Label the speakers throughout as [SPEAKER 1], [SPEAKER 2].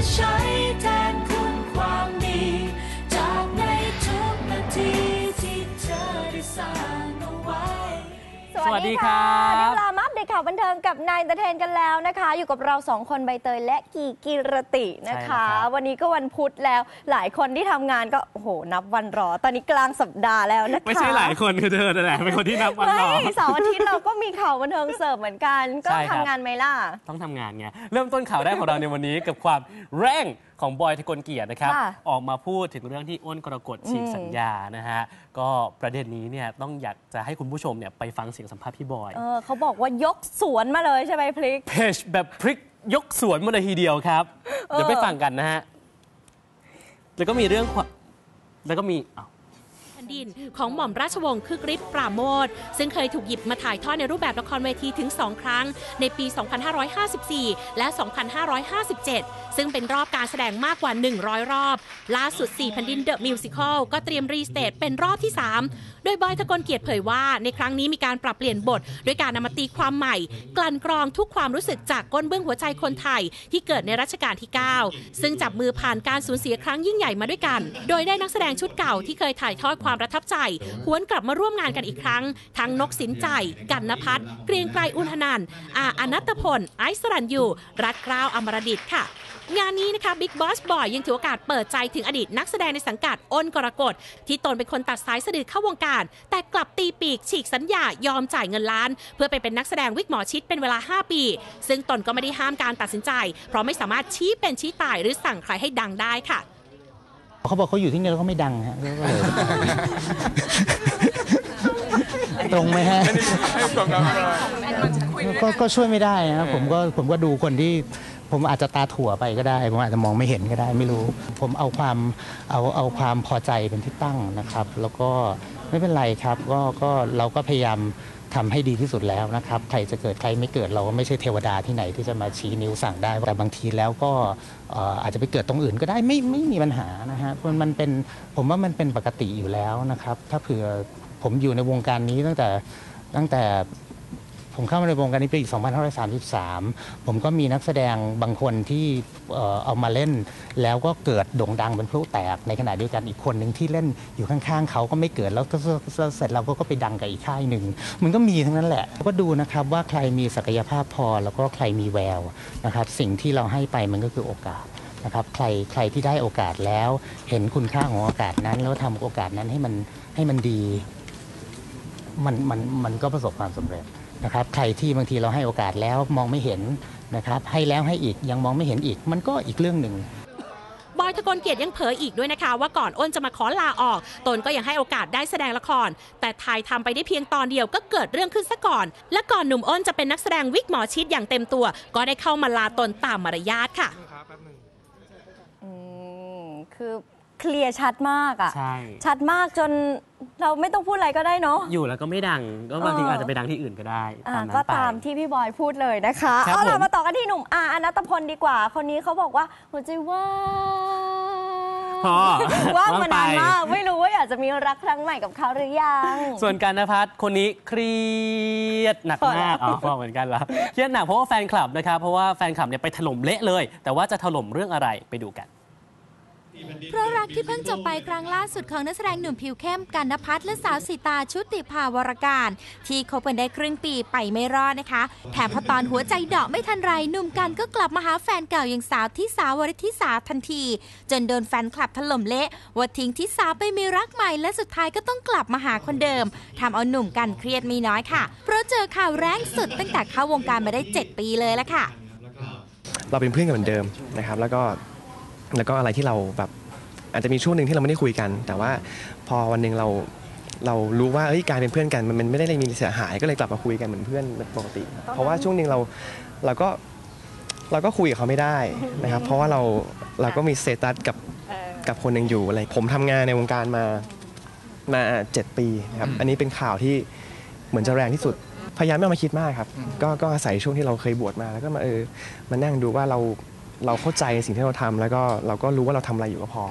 [SPEAKER 1] จะใช้แทนคุณความดี จากในทุกนาทีที่เธอได้สร้างเอาไว้
[SPEAKER 2] สวัสดีครับ
[SPEAKER 3] ได้เวลา เดตข่าวบันเทิงกับนายเตเทนกันแล้วนะคะ อยู่กับเราสองคนใบเตยและกีกิรตินะคะ
[SPEAKER 2] ใช่แล้วครับ
[SPEAKER 3] วันนี้ก็วันพุธแล้วหลายคนที่ทำงานก็โอ้โหนับวันรอ ตอนนี้กลางสัปดาห์แล้วนะคะ
[SPEAKER 2] ไม่ใช่หลายคนคือเธอนั่นแหละเป็นคนที่นับวันรอ
[SPEAKER 3] ไม่เสาร์อาทิตย์เราก็มีข่าวบันเทิงเสิร์ฟเหมือนกัน ก็
[SPEAKER 2] ใช่ครับ
[SPEAKER 3] ทำงานไหมล่ะ
[SPEAKER 2] ต้องทำงานไงเริ่มต้นข่าวแรกของเราในวันนี้กับความแรง ของบอยทะกลเกียรตินะครับ
[SPEAKER 3] ค่ะ
[SPEAKER 2] ออกมาพูดถึงเรื่องที่อ้นกรกฎฉีก
[SPEAKER 3] อืม
[SPEAKER 2] สัญญานะฮะก็ประเด็นนี้เนี่ยต้องอยากจะให้คุณผู้ชมเนี่ยไปฟังเสียงสัมภาษณ์พี่บอย
[SPEAKER 3] เออเขาบอกว่ายกสวนมาเลยใช่ไหมพลิก
[SPEAKER 2] เพจแบบพลิกยกสวนมาเลยทีเดียวครับ
[SPEAKER 3] เออ
[SPEAKER 2] เดี๋ยวไปฟังกันนะฮะแล้วก็มีเรื่องความแล้วก็มีอ้าว
[SPEAKER 4] แผ่น ดิน ของหม่อมราชวงศ์คึกฤทธิ์ปราโมทซึ่งเคยถูกหยิบมาถ่ายทอดในรูปแบบละครเวทีถึง 2 ครั้ง ในปี 2554 และ 2557 ซึ่งเป็นรอบการแสดงมากกว่า 100 รอบ ล่าสุด 4 แผ่นดินเดอะมิวสิคลก็เตรียมรีสเตทเป็นรอบที่ 3 โดยบอยทะกลเกียรติเผยว่า ในครั้งนี้มีการปรับเปลี่ยนบทด้วยการนำมาตีความใหม่ กลั่นกรองทุกความรู้สึกจากก้นเบื้องหัวใจคนไทย ที่เกิดในรัชกาลที่ 9 ซึ่งจับมือผ่านการสูญเสียครั้งยิ่งใหญ่มาด้วยกัน โดยได้นักแสดงชุดเก่าที่เคยถ่ายทอดความประทับใจหวนกลับมาร่วมงานกันอีกครั้ง ทั้งนกสินใจ กันนพัฒน์เกรียงไกรอุณหนันท์อาอนัตพล ไอซ์สรัญยูรัฐเกล้าวอมรดิตค่ะงานนี้นะคะบิ๊กบอสบอยยังถือโอกาสเปิดใจถึงอดีตนักแสดงในสังกัดอ้นกรกฎที่ตนเป็นคนตัดสายสะดือเข้าวงการ แต่กลับตีปีกฉีกสัญญายอมจ่ายเงินล้าน เพื่อไปเป็นนักแสดงวิกหมอชิดเป็นเวลา 5 ปี ซึ่งตนก็ไม่ได้ห้ามการตัดสินใจ เพราะไม่สามารถชี้เป็นชี้ตายหรือสั่งใครให้ดังได้ค่ะ
[SPEAKER 5] เขาบอกเขาอยู่ที่นี่แล้วเขาไม่ดังฮะก็เลยตรงไหมฮะก็ก็ช่วยไม่ได้นะครับผมก็ผมก็ดูคนที่ผมอาจจะตาถั่วไปก็ได้ ผมอาจจะมองไม่เห็นก็ได้ไม่รู้ ผมเอาความเอาเอาความพอใจเป็นที่ตั้งนะครับ แล้วก็ไม่เป็นไรครับก็ก็เราก็พยายาม ทำให้ดีที่สุดแล้วนะครับใครจะเกิดใครไม่เกิดเราก็ไม่ใช่เทวดาที่ไหนที่จะมาชี้นิ้วสั่งได้ แต่บางทีแล้วก็อาจจะไปเกิดตรงอื่นก็ได้ไม่ไม่มีปัญหานะฮะเพราะมันเป็นผมว่ามันเป็นปกติอยู่แล้วนะครับ ถ้าเผื่อผมอยู่ในวงการนี้ตั้งแต่ตั้งแต่ ผมเข้ามาในวงการนี้ปี2533 ผมก็มีนักแสดงบางคนที่เอามาเล่น แล้วก็เกิดโด่งดังเป็นพลุแตก ในขณะเดียวกันอีกคนหนึ่งที่เล่นอยู่ข้างๆ เขาก็ไม่เกิดแล้วก็เสร็จเราก็ไปดังกับอีกค่ายหนึ่งมันก็มีทั้งนั้นแหละ ก็ดูนะครับว่าใครมีศักยภาพพอแล้วก็ใครมีแววนะครับสิ่งที่เราให้ไปมันก็คือโอกาสนะครับใครใครที่ได้โอกาสแล้ว เห็นคุณค่าของโอกาสนั้น แล้วทำโอกาสนั้นให้มันให้มันดี มันมันมันก็ประสบความสำเร็จ นะครับใครที่บางทีเราให้โอกาสแล้วมองไม่เห็นนะครับให้แล้วให้อีกยังมองไม่เห็นอีก มันก็อีกเรื่องหนึ่ง
[SPEAKER 4] บอยทะกลเกียรติยังเผยอีกด้วยนะคะ ว่าก่อนอ้นจะมาขอลาออก ตนก็ยังให้โอกาสได้แสดงละคร แต่ถ่ายทำไปได้เพียงตอนเดียวก็เกิดเรื่องขึ้นซะก่อน และก่อนหนุ่มอ้นจะเป็นนักแสดงวิกหมอชิดอย่างเต็มตัว ก็ได้เข้ามาลาตนตามมารยาทค่ะ
[SPEAKER 3] อืมคือเคลียร์ชัดมากอะ
[SPEAKER 2] ใช่
[SPEAKER 3] ชัดมากจน เราไม่ต้องพูดอะไรก็ได้เนาะ
[SPEAKER 2] อยู่แล้วก็ไม่ดัง ก็บางที
[SPEAKER 3] เอออ
[SPEAKER 2] อาจจะไปดังที่อื่นก็ได้
[SPEAKER 3] อ่า
[SPEAKER 2] ตามนั้น
[SPEAKER 3] ก็
[SPEAKER 2] ไป
[SPEAKER 3] ตามที่พี่บอยพูดเลยนะคะ
[SPEAKER 2] ครับ
[SPEAKER 3] เอาล่ะ
[SPEAKER 2] ผม
[SPEAKER 3] มาต่อกันที่หนุ่มอาอนัตพลดีกว่า คนนี้เขาบอกว่าหัวใจว่าง
[SPEAKER 2] พอ
[SPEAKER 3] ว่าง
[SPEAKER 2] ว่าง
[SPEAKER 3] มานาน
[SPEAKER 2] ไป
[SPEAKER 3] มากไม่รู้ว่าอยากจะมีรักครั้งใหม่กับเขาหรือยัง
[SPEAKER 2] ส่วนการนภัสคนนี้เครียดหนัก
[SPEAKER 3] พอแล้
[SPEAKER 2] มาวกอ๋อพอเหมือนกันแล้วเครียดหนักเพราะว่าแฟนคลับนะครับ เพราะว่าแฟนคลับเนี่ยไปถล่มเละเลย แต่ว่าจะถล่มเรื่องอะไรไปดูกัน
[SPEAKER 6] เพราะรักที่เพิ่งจบไปครั้งล่าสุดของนักแสดงหนุ่มผิวเข้มกันนพัฒน์และสาวสีตาชุติภาวรการ ที่คบกันได้ครึ่งปีไปไม่รอดนะคะ แถมพอตอนหัวใจเดาะไม่ทันไรหนุ่มกันก็กลับมาหาแฟนเก่าอย่างสาวที่สาววริธิสาทันที จนโดนแฟนคลับถล่มเละว่าทิ้งที่สาไปมีรักใหม่และสุดท้ายก็ต้องกลับมาหาคนเดิมทำเอาหนุ่มกันเครียดไม่น้อยค่ะ เพราะเจอข่าวแรงสุดตั้งแต่เข้าวงการมาได้ 7 ปีเลยละค่ะ
[SPEAKER 7] เราเป็นเพื่อนกันเหมือนเดิมนะครับแล้วก็ แล้วก็อะไรที่เราแบบอาจจะมีช่วงหนึ่งที่เราไม่ได้คุยกัน แต่ว่าพอวันหนึ่งเราเรารู้ว่าเอ้ยการเป็นเพื่อนกันมัน มันไม่ได้มีเสียหายก็เลยกลับมาคุยกันเหมือนเพื่อนปกติ เพราะว่าช่วงหนึ่งเราเราก็เราก็คุยกับเขาไม่ได้นะครับ เพราะว่าเราเราก็มีสเตตัสกับกับคนหนึ่งอยู่อะไรผมทำงานในวงการมามาเจ็ดปีนะครับอันนี้เป็นข่าวที่เหมือนจะแรงที่สุดพยายามไม่เอามาคิดมากครับ ก็ก็อาศัยช่วงที่เราเคยบวชมาแล้วก็มาเออมานั่งดูว่าเรา เราเข้าใจสิ่งที่เราทำแล้วก็เราก็รู้ว่าเราทำอะไรอยู่ก็พอ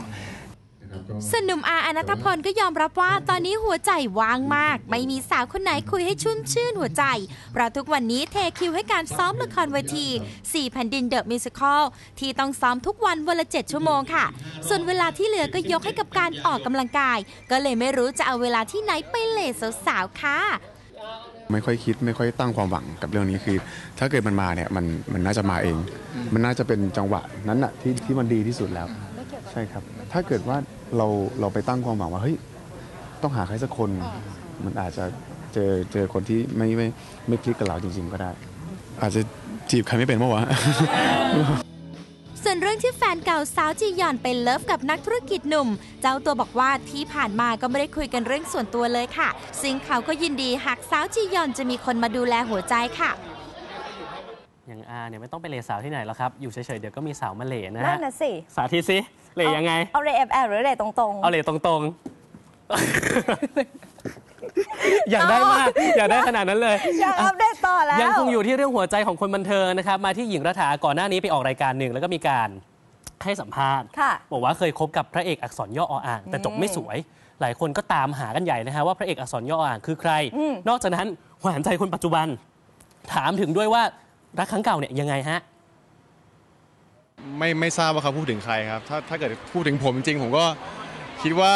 [SPEAKER 6] สวนหนุ่มอาอนัทพลก็ยอมรับว่าตอนนี้หัวใจว่างมาก ไม่มีสาวคนไหนคุยให้ชุ่มชื่นหัวใจเพราะทุกวันนี้เทคิวให้การซ้อมละครเวที 4 แผ่นดินเดอะมิวสิคลที่ต้องซ้อมทุกวันวันละ 7 ชั่วโมงค่ะ ส่วนเวลาที่เหลือก็ยกให้กับการออกกำลังกาย ก็เลยไม่รู้จะเอาเวลาที่ไหนไปเหล่สาวๆค่ะ
[SPEAKER 8] ไม่ค่อยคิดไม่ค่อยตั้งความหวังกับเรื่องนี้คือ ถ้าเกิดมันมาเนี่ยมันมันน่าจะมาเอง มันน่าจะเป็นจังหวะนั้นน่ะที่ที่มันดีที่สุดแล้ว ใช่ครับ ถ้าเกิดว่าเราเราไปตั้งความหวังว่าเฮ้ยต้องหาใครสักคน มันอาจจะเจอเจอคนที่ไม่ไม่ไม่คลิกกับเราจริง ๆ ก็ได้ อาจจะจีบใครไม่เป็นเมื่อวะ
[SPEAKER 6] ส่วนเรื่องที่แฟนเก่าสาวจียอนไปเลิฟกับนักธุรกิจหนุ่ม เจ้าตัวบอกว่าที่ผ่านมาก็ไม่ได้คุยกันเรื่องส่วนตัวเลยค่ะ ซึ่งเขาก็ยินดีหากสาวจียอนจะมีคนมาดูแลหัวใจค่ะ
[SPEAKER 2] อย่างอาเนี่ยไม่ต้องไปเลสาวที่ไหนแล้วครับ อยู่เฉยๆเดี๋ยวก็มีสาวมาเหลนะ
[SPEAKER 3] นั่
[SPEAKER 2] ฮะ
[SPEAKER 3] นน่ะสิ
[SPEAKER 2] สาธิตสิเหลยังไง
[SPEAKER 3] เอาเรแอบแอบหรือเรตรงๆ
[SPEAKER 2] เอาเหลตรงๆ อยากได้มาก อยากได้ขนาดนั้นเลย
[SPEAKER 3] อยากอัปเดตต่อแล้ว
[SPEAKER 2] ยังคงอยู่ที่เรื่องหัวใจของคนบันเทิงนะครับ มาที่หญิงรัฐาก่อนหน้านี้ไปออกรายการหนึ่งแล้วก็มีการให้สัมภาษณ์
[SPEAKER 3] ค่ะ
[SPEAKER 2] บอกว่าเคยคบกับพระเอกอักษรย่ออ่าง แต่จบไม่สวย หลายคนก็ตามหากันใหญ่นะฮะว่าพระเอกอักษรย่ออ่างคือใคร
[SPEAKER 3] อืม
[SPEAKER 2] นอกจากนั้นหวานใจคนปัจจุบัน ถามถึงด้วยว่ารักครั้งเก่าเนี่ยยังไงฮะ
[SPEAKER 9] ไม่ไม่ทราบว่าเขาพูดถึงใครครับ ถ้าถ้าเกิดพูดถึงผมจริงๆผมก็คิดว่า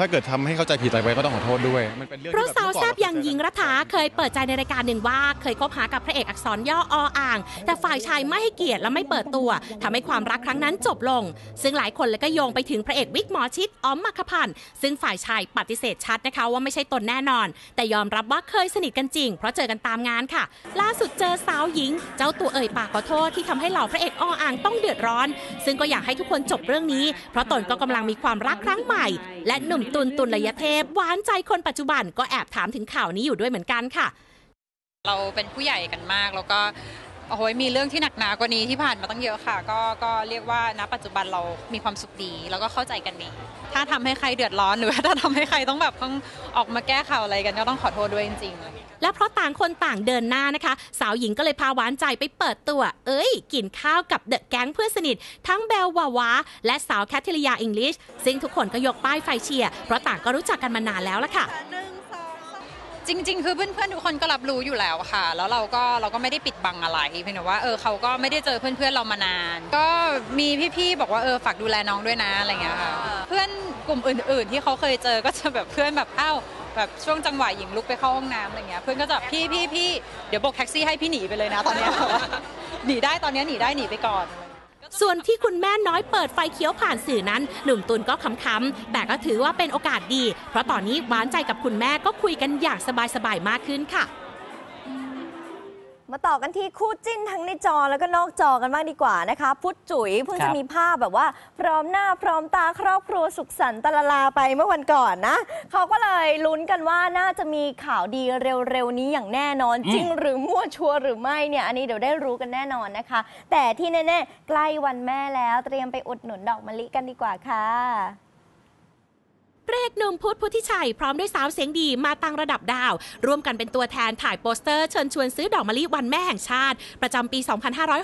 [SPEAKER 9] ถ้าเกิดทำให้เข้าใจผิดอะไรไปก็ต้องขอโทษด้วย มันเป็นเรื่อง
[SPEAKER 4] เพราะ
[SPEAKER 9] ที่
[SPEAKER 4] สาว
[SPEAKER 9] เมื่อก่
[SPEAKER 4] แซ
[SPEAKER 9] อน
[SPEAKER 4] บอย่างหญิงรัฐาเคยเปิดใจในรายการหนึ่งว่า เคยคบหากับพระเอกอักษรย่อออ่าง แต่ฝ่ายชายไม่ให้เกียรติและไม่เปิดตัวทำให้ความรักครั้งนั้นจบลง ซึ่งหลายคนเลยก็โยงไปถึงพระเอกวิกหมอชิดอ้อมมัคคพันธ์ซึ่งฝ่ายชายปฏิเสธชัดนะคะว่าไม่ใช่ตนแน่นอน แต่ยอมรับว่าเคยสนิทกันจริง เพราะเจอกันตามงานค่ะ ล่าสุดเจอสาวหญิง เจ้าตัวเอ่ยปากขอโทษที่ทำให้เหล่าพระเอกอ้ออ่างต้องเดือดร้อน ซึ่งก็อยากให้ทุกคนจบเรื่องนี้ เพราะตนก็กำลังมีความรักครั้งใหม่และหนุ่มตุลตุลยเทพหวานใจคนปัจจุบันก็แอบถามถึงข่าวนี้อยู่ด้วยเหมือนกันค่ะ
[SPEAKER 10] เราเป็นผู้ใหญ่กันมากแล้วก็ โอ้โหมีเรื่องที่หนักหนากว่านี้ที่ผ่านมาตั้งเยอะค่ะ ก็ก็เรียกว่าณปัจจุบันเรามีความสุขดี แล้วก็เข้าใจกันดีถ้าทำให้ใครเดือดร้อนหรือว่าถ้าทำให้ใครต้องแบบต้องออกมาแก้ข่าวอะไรกันก็ต้องขอโทษด้วยจริงๆ
[SPEAKER 4] และเพราะต่างคนต่างเดินหน้านะคะ สาวหญิงก็เลยพาหวานใจไปเปิดตัว เอ้ย กินข้าวกับเดอะแก๊งเพื่อนสนิท ทั้งเบลวาวาและสาวแคทเธอรียาอิงลิชซึ่งทุกคนก็ยกป้ายไฟเชียร์เพราะต่างก็รู้จักกันมานานแล้วล่ะค่ะ
[SPEAKER 10] จริง ๆ คือเพื่อนๆทุกคนก็รับรู้อยู่แล้วค่ะ แล้วเราก็เราก็ไม่ได้ปิดบังอะไรเพียงแต่ว่าเออเขาก็ไม่ได้เจอเพื่อนๆเรามานาน ก็มีพี่ๆบอกว่าเออฝากดูแลน้องด้วยนะอะไรเงี้ยค่ะเพื่อนกลุ่มอื่น ๆ ที่เขาเคยเจอก็จะแบบเพื่อนแบบอ้าวแบบช่วงจังหวะหญิงลุกไปเข้าห้องน้ำอะไรเงี้ยเพื่อนก็จะพี่พี่พี่เดี๋ยวบกแท็กซี่ให้พี่หนีไปเลยนะตอนเนี้ยหนีได้ตอนเนี้ยหนีได้หนีไปก่อน
[SPEAKER 4] ส่วนที่คุณแม่น้อยเปิดไฟเขียวผ่านสื่อนั้น หนุ่มตุลก็ขำๆ แต่ก็ถือว่าเป็นโอกาสดี เพราะตอนนี้หวานใจกับคุณแม่ก็คุยกันอย่างสบายๆ มากขึ้นค่ะ
[SPEAKER 3] มาต่อกันที่คู่จิ้นทั้งในจอแล้วก็นอกจอกันบ้างดีกว่านะคะ พุทธจุ๋ยเพิ่ง
[SPEAKER 2] ครั
[SPEAKER 3] จะ
[SPEAKER 2] บ
[SPEAKER 3] มีภาพแบบว่า พร้อมหน้าพร้อมตาครอบครัวสุขสันต์ตะละลาไปเมื่อวันก่อนนะเขาก็เลยลุ้นกันว่าน่าจะมีข่าวดีเร็วๆนี้อย่างแน่นอน จริงหรือมั่วชัวร์หรือไม่เนี่ยอันนี้เดี๋ยวได้รู้กันแน่นอนนะคะ แต่ที่แน่ๆใกล้วันแม่แล้วเตรียมไปอุดหนุนดอกมะลิกันดีกว่าค่ะ
[SPEAKER 4] พระเอกหนุ่มพุทธพุทธิชัย พร้อมด้วยสาวเสียงดีมาตั้งระดับดาว ร่วมกันเป็นตัวแทนถ่ายโปสเตอร์เชิญชวนซื้อดอกมะลิวันแม่แห่งชาติ ประจำปี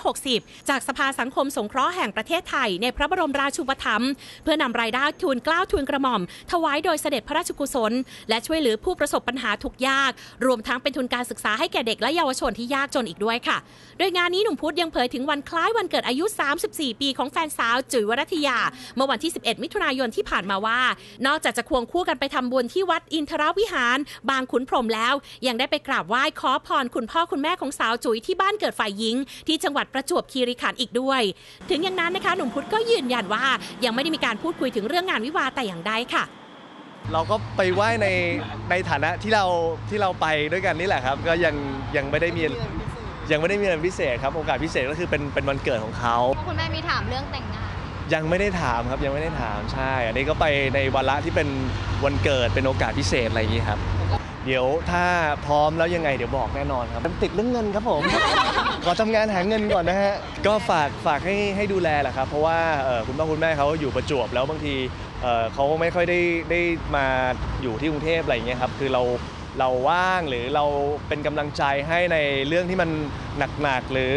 [SPEAKER 4] 2560 จากสภาสังคมสงเคราะห์แห่งประเทศไทย ในพระบรมราชูปถัมภ์เพื่อนำรายได้ทุนกล้าวทุนกระหม่อม ถวายโดยเสด็จพระราชกุศล และช่วยเหลือผู้ประสบปัญหาทุกยาก รวมทั้งเป็นทุนการศึกษาให้แก่เด็กและเยาวชนที่ยากจนอีกด้วยค่ะ โดยงานนี้หนุ่มพุทธยังเผยถึงวันคล้ายวันเกิดอายุ 34 ปีของแฟนสาวจุ๋ยวรัตยา เมื่อวันที่ 11 มิถุนายนที่ผ่านมาว่า นอกจากจะควงคู่กันไปทำบุญที่วัดอินทรวิหาร บางขุนพรหมแล้ว ยังได้ไปกราบไหว้ขอพรคุณพ่อคุณแม่ของสาวจุ๋ยที่บ้านเกิดฝ่ายหญิง ที่จังหวัดประจวบคีรีขันธ์อีกด้วย ถึงอย่างนั้นนะคะหนุ่มพุทธก็ยืนยันว่ายังไม่ได้มีการพูดคุยถึงเรื่องงานวิวาห์แต่อย่างใดค่ะ
[SPEAKER 11] เราก็ไปไหว้ในในฐานะที่เราที่เราไปด้วยกันนี่แหละครับ ก็ยังยังไม่ได้มียังไม่ได้มีอะไรพิเศษครับโอกาสพิเศษก็คือเป็นเป็นวันเกิดของเขา
[SPEAKER 12] คุณแม่มีถามเรื่องแต่งงาน
[SPEAKER 11] ยังไม่ได้ถามครับยังไม่ได้ถามใช่ อันนี้ก็ไปในวาระที่เป็นวันเกิดเป็นโอกาสพิเศษอะไรอย่างนี้ครับ เดี๋ยวถ้าพร้อมแล้วยังไงเดี๋ยวบอกแน่นอนครับติดเรื่องเงินครับผม ขอทำงานหาเงินก่อนนะฮะก็ฝากฝากให้ให้ดูแลแหละครับ เพราะว่าเอ่อคุณพ่อคุณแม่เขาอยู่ประจวบแล้วบางทีเอ่อเขาไม่ค่อยได้ได้มาอยู่ที่กรุงเทพอะไรอย่างเงี้ยครับคือเราเราว่างหรือเราเป็นกำลังใจให้ในเรื่องที่มันหนักๆหรือ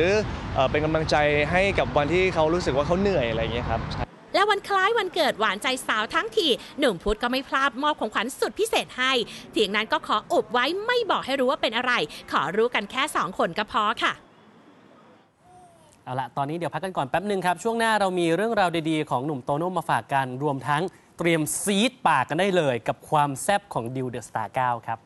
[SPEAKER 11] เอ่อเป็นกำลังใจให้กับวันที่เขารู้สึกว่าเขาเหนื่อยอะไรอย่างเงี้ยครับ
[SPEAKER 4] และวันคล้ายวันเกิดหวานใจสาวทั้งทีหนุ่มพุธก็ไม่พลาดมอบของขวัญสุดพิเศษให้เถียงนั้นก็ขออุบไว้ไม่บอกให้รู้ว่าเป็นอะไร ขอรู้กันแค่2คนก็พอค่ะ
[SPEAKER 2] เอาละตอนนี้เดี๋ยวพักกันก่อนแป๊บหนึ่งครับ ช่วงหน้าเรามีเรื่องราวดีๆ ของหนุ่มโตโน่มาฝากกัน รวมทั้งเตรียมซีดปากกันได้เลย กับความแซ่บของดิวเดอะสตาร์9ครับ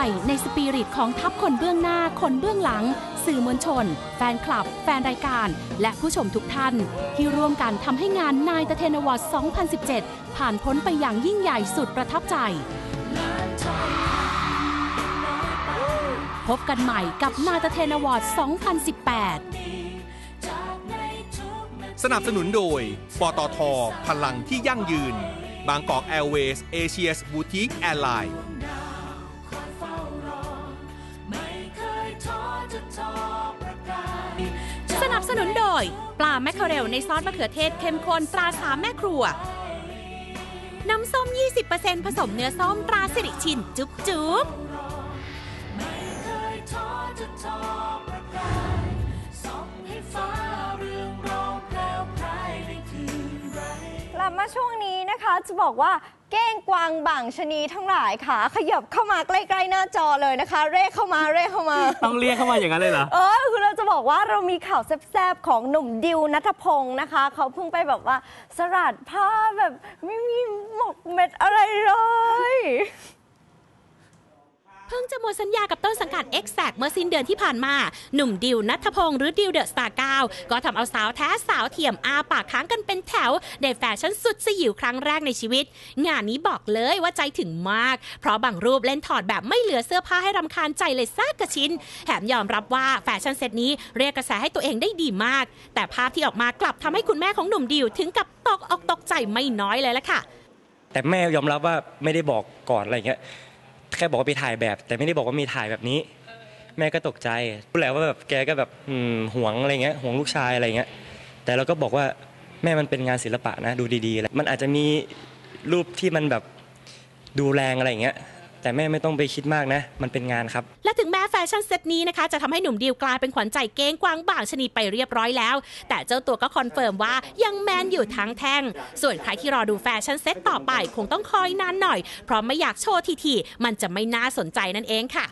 [SPEAKER 4] ใจในสปิริตของทัพคนเบื้องหน้า คนเบื้องหลัง สื่อมวลชน แฟนคลับ แฟนรายการ และผู้ชมทุกท่าน ที่ร่วมกันทำให้งานนายตะเทนอวอร์ด2017 ผ่านพ้นไปอย่างยิ่งใหญ่สุดประทับใจ พบกันใหม่กับนายตะเทนอวอร์ด2018
[SPEAKER 12] สนับสนุนโดย ปตท พลังที่ยั่งยืน บางกอกแอร์เวย์สเอเชียสบูติกแอร์ไลน์
[SPEAKER 4] สนุนโดย ปลาแมคเคอเรลในซอสมะเขือเทศเข้มข้นตราสามแม่ครัว น้ำส้ม 20%ผสมเนื้อส้มตราสิริชิน จุ๊บจุ๊บ
[SPEAKER 3] กลับมาช่วงนี้ จะบอกว่าเก้งกวางบ่างชะนีทั้งหลายค่ะ ขยับเข้ามาใกล้ๆหน้าจอเลยนะคะ เร่เข้ามาเร่เข้ามา
[SPEAKER 2] ต้องเรียกเข้ามาอย่างนั้นเลยเหรอ
[SPEAKER 3] เออคือเราจะบอกว่าเรามีข่าวแซ่บๆของหนุ่มดิวนัทพงศ์นะคะ เขาเพิ่งไปแบบว่าสลัดผ้าแบบไม่มีหมกเม็ดอะไรเลย
[SPEAKER 4] เพิ่งจะหมดสัญญากับต้นสังกัด x อ็กเมื่อสิ้นเดือนที่ผ่านมา หนุ่มดิวนัทพงศ์หรือดิวเดอะสตาร์9ก็ทำเอาสาวแท้สาวเทียมอาปากค้างกันเป็นแถวในแฟชั่นสุดสยิวครั้งแรกในชีวิต งานนี้บอกเลยว่าใจถึงมาก เพราะบางรูปเล่นถอดแบบไม่เหลือเสื้อผ้าให้รำคาญใจเลยซากกระชิ้นแถมยอมรับว่าแฟชั่นเซตนี้เรียกกระแสให้ตัวเองได้ดีมาก แต่ภาพที่ออกมากลับทำให้คุณแม่ของหนุ่มดิวถึงกับตกอกตกใจไม่น้อยเลยละค่ะ
[SPEAKER 13] แต่แม่ยอมรับว่าไม่ได้บอกก่อนอะไรเงี้ย แค่บอกว่าไปถ่ายแบบ แต่ไม่ได้บอกว่ามีถ่ายแบบนี้ แม่ก็ตกใจรู้แหละว่าแบบแกก็แบบอืมหวงอะไรเงี้ยหวงลูกชายอะไรเงี้ยแต่เราก็บอกว่าแม่มันเป็นงานศิลปะนะ ดูดีๆอะไรมันอาจจะมีรูปที่มันแบบดูแรงอะไรเงี้ย แต่แม่ไม่ต้องไปคิดมากนะ มันเป็นงานครับ
[SPEAKER 4] และถึงแม้แฟชั่นเซตนี้นะคะ จะทำให้หนุ่มดิวกลายเป็นขวัญใจเก้งกวางบางชนีไปเรียบร้อยแล้ว แต่เจ้าตัวก็คอนเฟิร์มว่ายังแมนอยู่ทั้งแท่ง ส่วนใครที่รอดูแฟชั่นเซตต่อไปคงต้องคอยนานหน่อย เพราะไม่อยากโชว์ทีๆมันจะไม่น่าสนใจนั่นเองค่ะ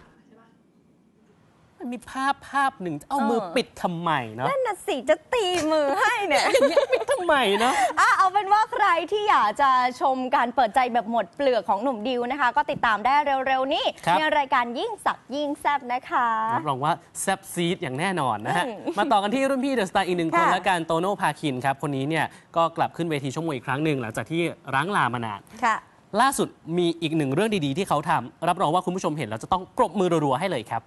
[SPEAKER 2] มันมีภาพภาพหนึ่งเอามือปิดทำไมเนาะ
[SPEAKER 3] นั่นน่ะสิจะตีมือให้เนี่ย
[SPEAKER 2] อย่างเงี้ยปิดทำไมเนาะ
[SPEAKER 3] อะเอาเป็นว่าใครที่อยากจะชมการเปิดใจแบบหมดเปลือกของหนุ่มดิวนะคะ ก็ติดตามได้เร็วๆนี้
[SPEAKER 2] ครับ
[SPEAKER 3] ในรายการยิ่งสักยิ่งแซบนะคะ
[SPEAKER 2] รับรองว่าแซบซีดอย่างแน่นอนนะฮะ
[SPEAKER 3] อืม
[SPEAKER 2] มาต่อกันที่รุ่นพี่เดอะสตาร์อีกหนึ่งคน
[SPEAKER 3] ค่ะ
[SPEAKER 2] และการโตโน่พาคินครับคนนี้เนี่ยก็กลับขึ้นเวทีชกมวยอีกครั้งหนึ่งหลังจากที่ร้างลามานาน
[SPEAKER 3] ค่ะ
[SPEAKER 2] ล่าสุดมีอีกหนึ่งเรื่องดีๆ ที่เขาทำรับรองว่าคุณผู้ชมเห็นแล้วจะต้องปรบมือรัวๆให้เลยครับ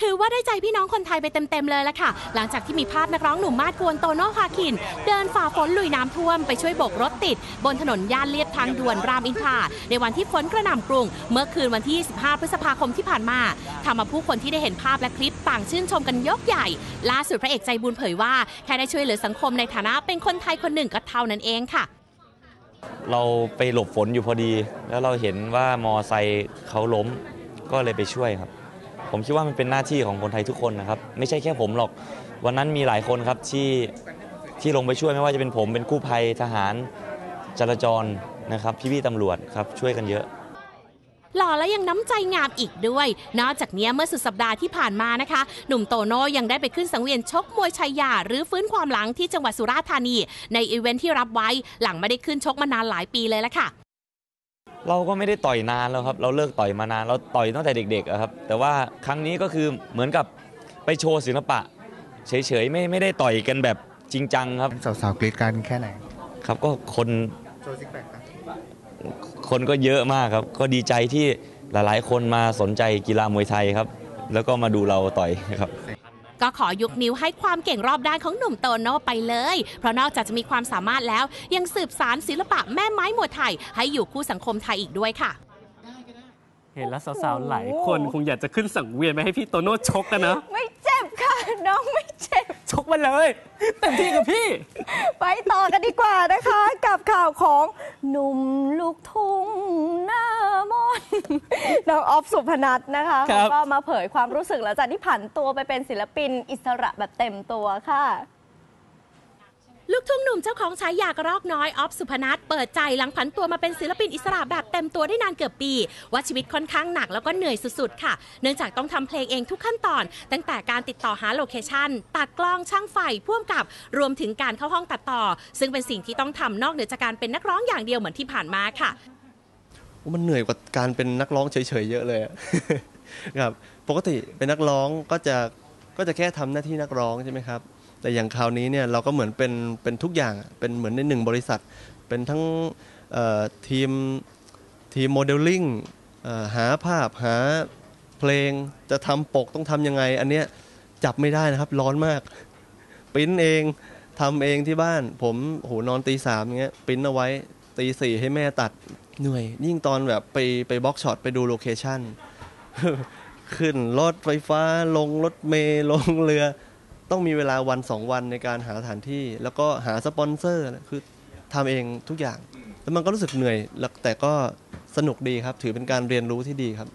[SPEAKER 4] ถือว่าได้ใจพี่น้องคนไทยไปเต็มๆเลยละค่ะ หลังจากที่มีภาพนักร้องหนุ่มมาดกวนโตโน่พาคิน เดินฝ่าฝนลุยน้ำท่วมไปช่วยโบกรถติด บนถนนย่านเลียบทางด่วนรามอินทราในวันที่ฝนกระหน่ำกรุง เมื่อคืนวันที่ 25 พฤษภาคมที่ผ่านมาทำเอาผู้คนที่ได้เห็นภาพและคลิปต่างชื่นชมกันยกใหญ่ ล่าสุดพระเอกใจบุญเผยว่าแค่ได้ช่วยเหลือสังคมในฐานะเป็นคนไทยคนหนึ่งก็เท่านั้นเองค่ะ
[SPEAKER 14] เราไปหลบฝนอยู่พอดี แล้วเราเห็นว่ามอไซค์เขาล้มก็เลยไปช่วยครับ ผมคิดว่ามันเป็นหน้าที่ของคนไทยทุกคนนะครับ ไม่ใช่แค่ผมหรอก วันนั้นมีหลายคนครับที่ที่ลงไปช่วยไม่ว่าจะเป็นผมเป็นกู้ภัยทหารจราจรนะครับพี่ๆตำรวจครับช่วยกันเยอะ
[SPEAKER 4] หล่อและยังน้ำใจงามอีกด้วย นอกจากนี้เมื่อสุดสัปดาห์ที่ผ่านมานะคะ หนุ่มโตโน่ยังได้ไปขึ้นสังเวียนชกมวยชายาหรือฟื้นความหลังที่จังหวัดสุราษฎร์ธานี ในอีเวนท์ที่รับไว้หลังไม่ได้ขึ้นชกมานานหลายปีเลยละค่ะ
[SPEAKER 14] เราก็ไม่ได้ต่อยนานแล้วครับ เราเลิกต่อยมานานเราต่อยตั้งแต่เด็กๆอะครับ แต่ว่าครั้งนี้ก็คือเหมือนกับไปโชว์ศิลปะ เฉยๆไม่ไม่ได้ต่อยกันแบบจริงจังครับ
[SPEAKER 5] สาวๆกรีดกันแค่ไหน
[SPEAKER 14] ครับก็คน
[SPEAKER 5] โชว์ซิกแพค
[SPEAKER 14] คนก็เยอะมากครับ ก็ดีใจที่หลายๆ คนมาสนใจกีฬามวยไทยครับ แล้วก็มาดูเราต่อยครับ
[SPEAKER 4] ก็ขอยกนิ้วให้ความเก่งรอบด้านของหนุ่มโตโน่ไปเลย เพราะนอกจากจะมีความสามารถแล้ว ยังสืบสารศิลปะแม่ไม้มวยไทย ให้อยู่คู่สังคมไทยอีกด้วยค่ะ
[SPEAKER 2] เห็นแล้วสาวๆหลายคนคงอยากจะขึ้นสังเวียนไปให้พี่โตโน่ชกกันนะ
[SPEAKER 3] ไม่เจ็บค่ะ น้องไม่เจ็บ
[SPEAKER 2] ชกมาเลยเต็มที่กับพี่
[SPEAKER 3] ไปต่อกันดีกว่านะคะ กับข่าวของหนุ่มลูกทุ่งหน้ามนต์น้องออฟสุพนัทนะคะ
[SPEAKER 2] ครั
[SPEAKER 3] เขา
[SPEAKER 2] บ
[SPEAKER 3] ก็มาเผยความรู้สึกหลังจากที่ผันตัวไปเป็นศิลปินอิสระแบบเต็มตัวค่ะ
[SPEAKER 4] ลูกทุ่งหนุ่มเจ้าของฉายากรอกน้อยออฟสุพนัทเปิดใจหลังผันตัวมาเป็นศิลปินอิสระแบบเต็มตัวได้นานเกือบปี ว่าชีวิตค่อนข้างหนักแล้วก็เหนื่อยสุดๆ ค่ะ เนื่องจากต้องทำเพลงเองทุกขั้นตอน ตั้งแต่การติดต่อหาโลเคชั่นตัดกล้องช่างไฟพ่วงกับรวมถึงการเข้าห้องตัดต่อ ซึ่งเป็นสิ่งที่ต้องทำนอกเหนือจากการเป็นนักร้องอย่างเดียวเหมือนที่ผ่านมาค่ะ
[SPEAKER 11] มันเหนื่อยกว่าการเป็นนักร้องเฉยๆเยอะเลยอะ ครับปกติเป็นนักร้องก็จะก็จะแค่ทำหน้าที่นักร้องใช่ไหมครับ แต่อย่างคราวนี้เนี่ยเราก็เหมือนเป็นเป็นทุกอย่างเป็นเหมือนในหนึ่งบริษัท เป็นทั้งทีมทีมโมเดลลิ่งหาภาพหาเพลงจะทำปกต้องทำยังไง อันเนี้ยจับไม่ได้นะครับร้อนมากปริ้นเองทำเองที่บ้าน ผมโหนอนตีสามอย่างเงี้ยปริ้นเอาไว้ตีสี่ให้แม่ตัดเหนื่อย ยิ่งตอนแบบไปไปบล็อกช็อตไปดูโลเคชั่นขึ้นรถไฟฟ้าลงรถเมล์ลงเรือ ต้องมีเวลาวันสองวันในการหาสถานที่ แล้วก็หาสปอนเซอร์คือทำเองทุกอย่าง แล้วมันก็รู้สึกเหนื่อยแต่ก็สนุกดีครับ ถือเป็นการเรียนรู้ที่ดีครับ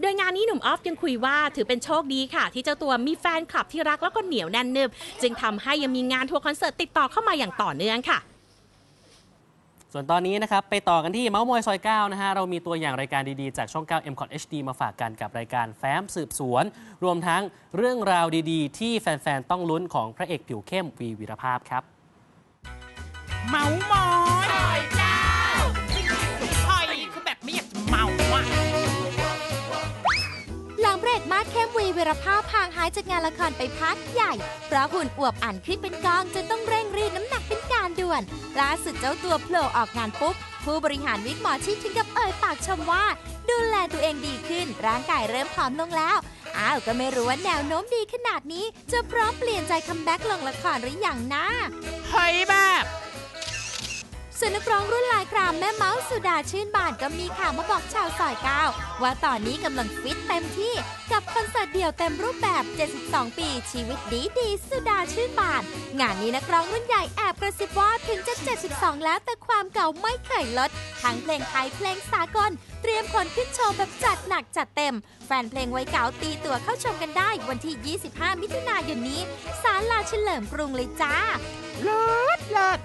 [SPEAKER 4] โดยงานนี้หนุ่มออฟยังคุยว่าถือเป็นโชคดีค่ะ ที่เจ้าตัวมีแฟนคลับที่รักแล้วก็เหนียวแน่นนึบ จึงทำให้ยังมีงานทัวร์คอนเสิร์ตติดต่อเข้ามาอย่างต่อเนื่องค่ะ
[SPEAKER 2] ส่วนตอนนี้นะครับไปต่อกันที่เมาส์มอยซอย9นะฮะเรามีตัวอย่างรายการดีๆ จากช่อง 9 m c o t HD มาฝากกันกับรายการแฟ้มสืบสวน รวมทั้งเรื่องราวดีๆ ที่แฟนๆ ต้องลุ้นของพระเอกผิวเข้มวีวีรภาพครับ
[SPEAKER 15] เมามอย
[SPEAKER 6] วีเวรภาพห่างหายจากงานละครไปพักใหญ่ เพราะหุ่นอวบอ่านขึ้นเป็นกองจนต้องเร่งรีดน้ำหนักเป็นการด่วน ล่าสุดเจ้าตัวโผล่ออกงานปุ๊บ ผู้บริหารวิกหมอชิดถึงกับเอ่ยปากชมว่า ดูแลตัวเองดีขึ้น ร่างกายเริ่มผอมลงแล้ว อ้าวก็ไม่รู้ว่าแนวโน้มดีขนาดนี้ จะพร้อมเปลี่ยนใจคัมแบ็กลงละครหรือยังนะ
[SPEAKER 15] เฮ้ยแบบ
[SPEAKER 6] ส่วนนักร้องรุ่นลายครามแม่เมาส์สุดาชื่นบานก็มีข่าวมาบอกชาวซอยเก้าว่าตอนนี้กำลังฟิตเต็มที่กับคอนเสิร์ตเดี่ยวเต็มรูปแบบ 72 ปี ชีวิตดีดีสุดาชื่นบาน งานนี้นักร้องรุ่นใหญ่แอบกระซิบว่าถึงจะ 72 แล้วแต่ความเก่าไม่เคยลด ทั้งเพลงไทยเพลงสากล เตรียมคนขึ้นโชว์แบบจัดหนักจัดเต็ม แฟนเพลงไว้เก่าตีตัวเข้าชมกันได้วันที่ 25 มิถุนายนนี้ศาลาเฉลิมกรุงเลยจ้า
[SPEAKER 15] เลิศเลิศ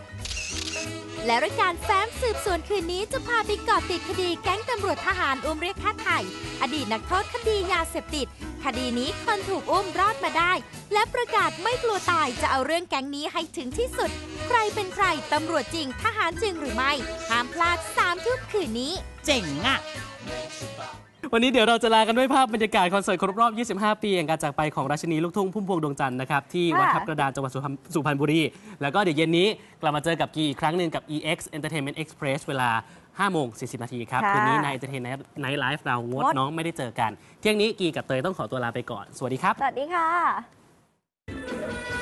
[SPEAKER 6] และรายการแฟ้มสืบสวนคืนนี้จะพาไปเกาะติดคดีแก๊งตำรวจทหารอุ้มเรียกค่าไถ่อดีตนักโทษคดียาเสพติด คดีนี้คนถูกอุ้มรอดมาได้ และประกาศไม่กลัวตายจะเอาเรื่องแก๊งนี้ให้ถึงที่สุด ใครเป็นใครตำรวจจริงทหารจริงหรือไม่ห้ามพลาดสามทุ่มคืนนี้
[SPEAKER 15] เจ๋งอะ
[SPEAKER 2] วันนี้เดี๋ยวเราจะลากันด้วยภาพบรรยากาศคอนเสิร์ตครบรอบ 25 ปีแห่งการจากไปของราชินีลูกทุ่งพุ่มพวงดวงจันทร์นะครับที่วัดทับกระดานจังหวัดสุพรรณสุพรรณบุรี แล้วก็เดี๋ยวเย็นนี้กลับมาเจอกับกีอีกครั้งหนึ่งกับ EX Entertainment Express เวลา5โมง40 นาทีครับ
[SPEAKER 3] ค่ะ
[SPEAKER 2] คืนนี้ใน Entertainment Night Live เรางด
[SPEAKER 3] งด
[SPEAKER 2] น้องไม่ได้เจอกัน เที่ยงนี้กีกับเตยต้องขอตัวลาไปก่อน สวัสดีครับ
[SPEAKER 3] สวัสดีค่ะ